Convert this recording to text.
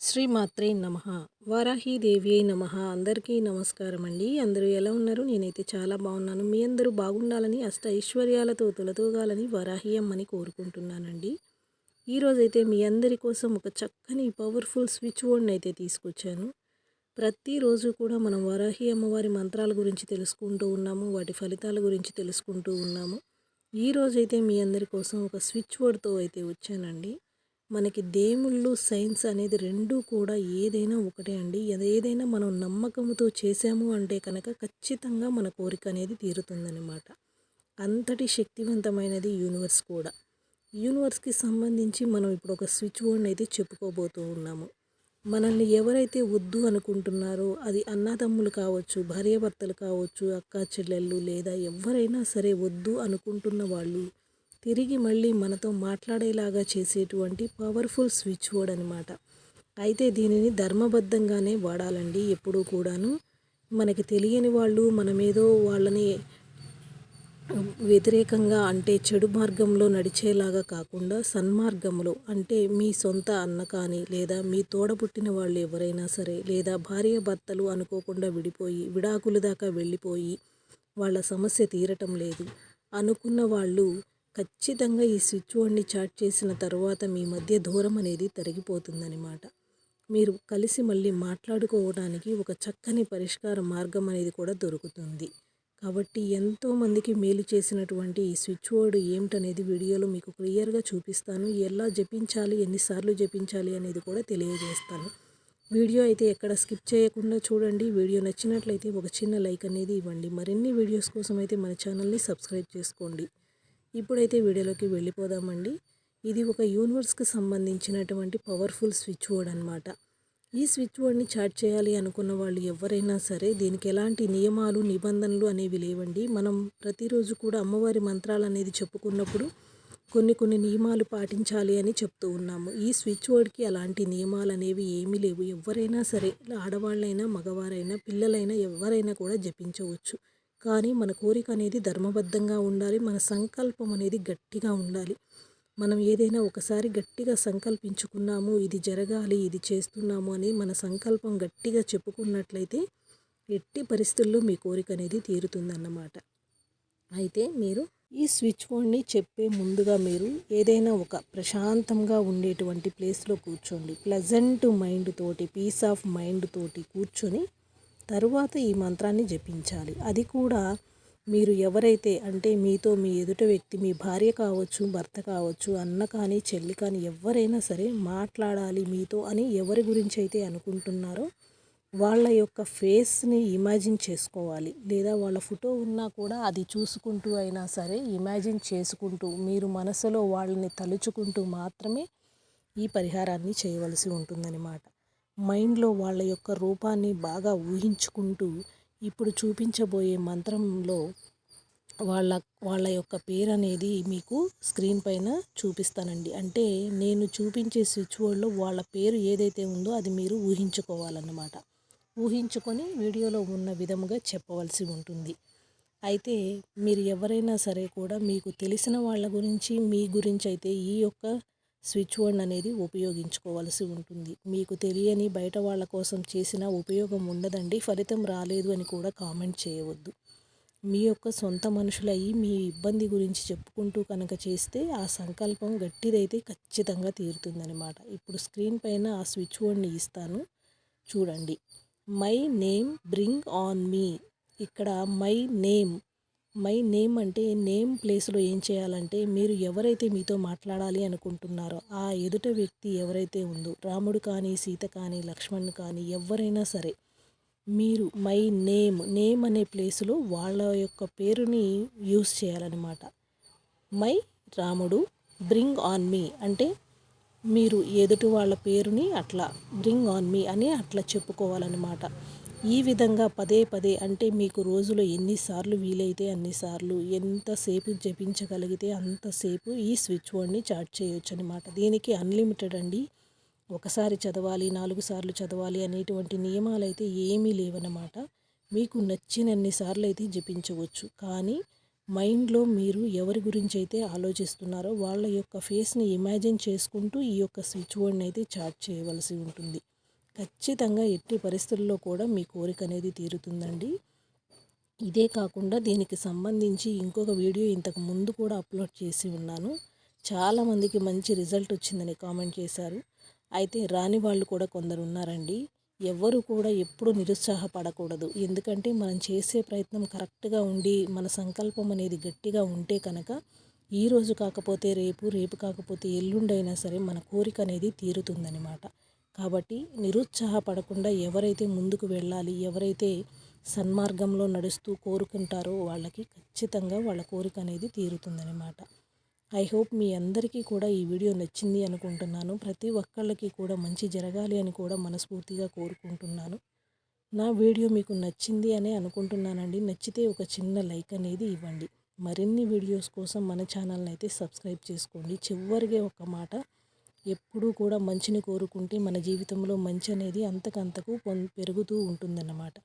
శ్రీమాత్రే నమ. వారాహీదేవి అయి నమ. అందరికీ నమస్కారం అండి అందరూ ఎలా ఉన్నారు? నేనైతే చాలా బాగున్నాను. మీ అందరూ బాగుండాలని అష్ట ఐశ్వర్యాలతో తొలతూగాలని వారాహి అమ్మని కోరుకుంటున్నానండి. ఈరోజైతే మీ అందరి కోసం ఒక చక్కని పవర్ఫుల్ స్విచ్ బోర్డ్ని అయితే తీసుకొచ్చాను. ప్రతిరోజు కూడా మనం వరాహి అమ్మవారి మంత్రాల గురించి తెలుసుకుంటూ ఉన్నాము. వాటి ఫలితాల గురించి తెలుసుకుంటూ ఉన్నాము. ఈరోజైతే మీ అందరి కోసం ఒక స్విచ్ బోర్డ్తో అయితే వచ్చానండి. మనకి దేవుళ్ళు సైన్స్ అనేది రెండూ కూడా ఏదైనా ఒకటే అండి. ఏదైనా మనం నమ్మకంతో చేసాము అంటే కనుక ఖచ్చితంగా మన కోరిక అనేది తీరుతుందన్నమాట. అంతటి శక్తివంతమైనది యూనివర్స్ కూడా. యూనివర్స్కి సంబంధించి మనం ఇప్పుడు ఒక స్విచ్ బోర్డ్ అయితే చెప్పుకోబోతూ ఉన్నాము. మనల్ని ఎవరైతే వద్దు అనుకుంటున్నారో అది అన్నదమ్ములు కావచ్చు భార్యాభర్తలు కావచ్చు అక్క చెల్లెళ్ళు లేదా ఎవరైనా సరే వద్దు అనుకుంటున్న వాళ్ళు తిరిగి మళ్ళీ మనతో మాట్లాడేలాగా చేసేటువంటి పవర్ఫుల్ స్విచ్ బోర్డ్ అనమాట అయితే దీనిని ధర్మబద్ధంగానే వాడాలండి ఎప్పుడూ కూడాను. మనకి తెలియని వాళ్ళు మనమేదో వాళ్ళని వ్యతిరేకంగా అంటే చెడు మార్గంలో నడిచేలాగా కాకుండా సన్మార్గంలో అంటే మీ సొంత అన్న కానీ లేదా మీ తోడబుట్టిన వాళ్ళు ఎవరైనా సరే లేదా భార్య భర్తలు అనుకోకుండా విడిపోయి విడాకుల దాకా వెళ్ళిపోయి వాళ్ళ సమస్య తీరటం లేదు అనుకున్న వాళ్ళు ఖచ్చితంగా ఈ స్విచ్ బోర్డ్ని చాట్ చేసిన తర్వాత మీ మధ్య దూరం అనేది తరిగిపోతుందన్నమాట. మీరు కలిసి మళ్ళీ మాట్లాడుకోవడానికి ఒక చక్కని పరిష్కార మార్గం అనేది కూడా దొరుకుతుంది. కాబట్టి ఎంతోమందికి మేలు చేసినటువంటి ఈ స్విచ్ బోర్డ్ ఏమిటనేది వీడియోలో మీకు క్లియర్గా చూపిస్తాను. ఎలా జపించాలి ఎన్నిసార్లు జపించాలి అనేది కూడా తెలియజేస్తాను. వీడియో అయితే ఎక్కడ స్కిప్ చేయకుండా చూడండి. వీడియో నచ్చినట్లయితే ఒక చిన్న లైక్ అనేది ఇవ్వండి. మరిన్ని వీడియోస్ కోసం అయితే మన ఛానల్ని సబ్స్క్రైబ్ చేసుకోండి. ఇప్పుడైతే వీడియోలోకి వెళ్ళిపోదామండి. ఇది ఒక యూనివర్స్కి సంబంధించినటువంటి పవర్ఫుల్ స్విచ్ బోర్డ్ అనమాట ఈ స్విచ్ బోర్డ్ని చాట్ చేయాలి అనుకున్న వాళ్ళు ఎవరైనా సరే దీనికి ఎలాంటి నియమాలు నిబంధనలు అనేవి లేవండి. మనం ప్రతిరోజు కూడా అమ్మవారి మంత్రాలు అనేది చెప్పుకున్నప్పుడు కొన్ని కొన్ని నియమాలు పాటించాలి అని చెప్తూ ఉన్నాము. ఈ స్విచ్ బోర్డ్కి అలాంటి నియమాలు అనేవి ఏమీ లేవు. ఎవరైనా సరే ఆడవాళ్ళైనా మగవారైనా పిల్లలైనా ఎవరైనా కూడా జపించవచ్చు. కానీ మన కోరిక అనేది ధర్మబద్ధంగా ఉండాలి మన సంకల్పం అనేది గట్టిగా ఉండాలి. మనం ఏదైనా ఒకసారి గట్టిగా సంకల్పించుకున్నాము ఇది జరగాలి ఇది చేస్తున్నాము అని మన సంకల్పం గట్టిగా చెప్పుకున్నట్లయితే ఎట్టి పరిస్థితుల్లో మీ కోరిక అనేది తీరుతుందన్నమాట. అయితే మీరు ఈ స్విచ్ బోర్డ్ని చెప్పే ముందుగా మీరు ఏదైనా ఒక ప్రశాంతంగా ఉండేటువంటి ప్లేస్లో కూర్చోండి. ప్లెజెంట్ మైండ్ తోటి పీస్ ఆఫ్ మైండ్ తోటి కూర్చొని తరువాత ఈ మంత్రాన్ని జపించాలి. అది కూడా మీరు ఎవరైతే అంటే మీతో మీ ఎదుట వ్యక్తి మీ భార్య కావచ్చు భర్త కావచ్చు అన్న కానీ చెల్లి కానీ ఎవరైనా సరే మాట్లాడాలి మీతో అని ఎవరి గురించి అయితే అనుకుంటున్నారో వాళ్ళ యొక్క ఫేస్ని ఇమాజిన్ చేసుకోవాలి. లేదా వాళ్ళ ఫోటో ఉన్నా కూడా అది చూసుకుంటూ అయినా సరే ఇమాజిన్ చేసుకుంటూ మీరు మనసులో వాళ్ళని తలుచుకుంటూ మాత్రమే ఈ పరిహారాన్ని చేయవలసి ఉంటుందన్నమాట. మైండ్లో వాళ్ళ యొక్క రూపాన్ని బాగా ఊహించుకుంటూ ఇప్పుడు చూపించబోయే మంత్రంలో వాళ్ళ వాళ్ళ యొక్క పేరు అనేది మీకు స్క్రీన్ పైన చూపిస్తానండి. అంటే నేను చూపించే స్విచ్ బోర్డ్లో వాళ్ళ పేరు ఏదైతే ఉందో అది మీరు ఊహించుకోవాలన్నమాట. ఊహించుకొని వీడియోలో ఉన్న విధముగా చెప్పవలసి ఉంటుంది. అయితే మీరు ఎవరైనా సరే కూడా మీకు తెలిసిన వాళ్ళ గురించి మీ గురించి అయితే ఈ యొక్క స్విచ్ బోర్డ్ అనేది ఉపయోగించుకోవాల్సి ఉంటుంది. మీకు తెలియని బయట వాళ్ళ కోసం చేసిన ఉపయోగం ఉండదండి. ఫలితం రాలేదు అని కూడా కామెంట్ చేయవద్దు. మీ యొక్క సొంత మనుషులయ్యి మీ ఇబ్బంది గురించి చెప్పుకుంటూ కనుక చేస్తే ఆ సంకల్పం గట్టిదైతే ఖచ్చితంగా తీరుతుందనమాట ఇప్పుడు స్క్రీన్ పైన ఆ స్విచ్ బోర్డ్ని ఇస్తాను. చూడండి. My name bring on me. ఇక్కడ మై నేమ్ మై నేమ్ అంటే నేమ్ ప్లేస్లో ఏం చేయాలంటే మీరు ఎవరైతే మీతో మాట్లాడాలి అనుకుంటున్నారో ఆ ఎదుట వ్యక్తి ఎవరైతే ఉందో రాముడు కానీ సీత కానీ లక్ష్మణ్ కానీ ఎవరైనా సరే మీరు మై నేమ్ నేమ్ అనే ప్లేస్లో వాళ్ళ యొక్క పేరుని యూస్ చేయాలన్నమాట. మై రాముడు బ్రింగ్ ఆన్ మీ అంటే మీరు ఎదుటి వాళ్ళ పేరుని అట్లా బ్రింగ్ ఆన్ మీ అని అట్లా చెప్పుకోవాలన్నమాట. ఈ విధంగా పదే పదే అంటే మీకు రోజులో ఎన్నిసార్లు వీలైతే అన్నిసార్లు ఎంతసేపు జపించగలిగితే అంతసేపు ఈ స్విచ్ బోర్డ్ని చార్జ్ చేయొచ్చు అనమాట దీనికి అన్లిమిటెడ్ అండి. ఒకసారి చదవాలి నాలుగు సార్లు చదవాలి అనేటువంటి నియమాలు అయితే ఏమీ లేవన్నమాట. మీకు నచ్చినన్ని సార్లు అయితే జపించవచ్చు. కానీ మైండ్లో మీరు ఎవరి గురించి అయితే ఆలోచిస్తున్నారో వాళ్ళ యొక్క ఫేస్ని ఇమాజిన్ చేసుకుంటూ ఈ యొక్క స్విచ్ బోర్డ్ని అయితే చార్జ్ చేయవలసి ఉంటుంది. ఖచ్చితంగా ఎట్టి పరిస్థితుల్లో కూడా మీ కోరిక అనేది తీరుతుందండి. ఇదే కాకుండా దీనికి సంబంధించి ఇంకొక వీడియో ఇంతకు ముందు కూడా అప్లోడ్ చేసి ఉన్నాను. చాలామందికి మంచి రిజల్ట్ వచ్చిందని కామెంట్ చేశారు. అయితే రాని వాళ్ళు కూడా కొందరు ఉన్నారండి. ఎవ్వరు కూడా ఎప్పుడు నిరుత్సాహపడకూడదు. ఎందుకంటే మనం చేసే ప్రయత్నం కరెక్ట్గా ఉండి మన సంకల్పం అనేది గట్టిగా ఉంటే కనుక ఈరోజు కాకపోతే రేపు రేపు కాకపోతే ఎల్లుండైనా సరే మన కోరిక అనేది తీరుతుందనమాట కాబట్టి నిరుత్సాహపడకుండా ఎవరైతే ముందుకు వెళ్ళాలి ఎవరైతే సన్మార్గంలో నడుస్తూ కోరుకుంటారో వాళ్ళకి ఖచ్చితంగా వాళ్ళ కోరిక అనేది తీరుతుందనమాట ఐ హోప్ మీ అందరికీ కూడా ఈ వీడియో నచ్చింది అనుకుంటున్నాను. ప్రతి ఒక్కళ్ళకి కూడా మంచి జరగాలి అని కూడా మనస్ఫూర్తిగా కోరుకుంటున్నాను. నా వీడియో మీకు నచ్చింది అనే అనుకుంటున్నానండి. నచ్చితే ఒక చిన్న లైక్ అనేది ఇవ్వండి. మరిన్ని వీడియోస్ కోసం మన ఛానల్ని అయితే సబ్స్క్రైబ్ చేసుకోండి. చివరిగా ఒక మాట ఎప్పుడూ కూడా మంచిని కోరుకుంటే మన జీవితంలో మంచి అనేది అంతకంతకు పెరుగుతూ ఉంటుందన్నమాట.